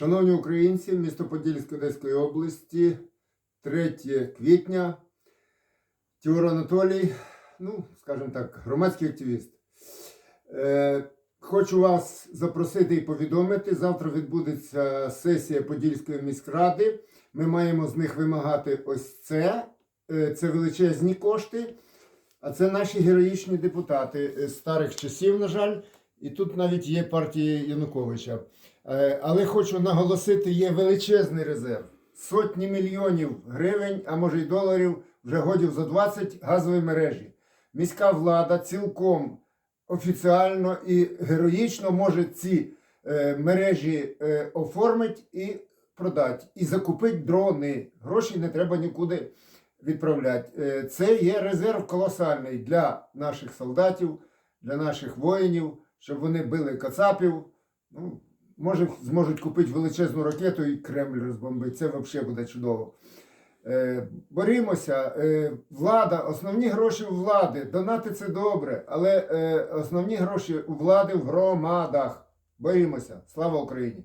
Шановні українці, місто Подільськ Одеської області, 3 квітня. Тіор Анатолій, ну, скажімо так, громадський активіст. Е, хочу вас запросити і повідомити. Завтра відбудеться сесія Подільської міськради. Ми маємо з них вимагати ось це. Е, це величезні кошти. А це наші героїчні депутати е, з старих часів, на жаль. І тут навіть є партія Януковича. Е, Але хочу наголосити, є величезний резерв. Сотні мільйонів гривень, а може й доларів, вже годів за 20 газової мережі. Міська влада цілком офіціально і героїчно може ці е, мережі е, оформити і продати. І закупити дрони. Гроші не треба нікуди відправляти. Це є резерв колосальний для наших солдатів, для наших воїнів, щоб вони били кацапів. Ну, може, зможуть купити величезну ракету і Кремль розбомбити. Це взагалі буде чудово. Е, борімося. Е, влада, основні гроші у влади. Донати це добре, але е, основні гроші у влади в громадах. Борімося. Слава Україні!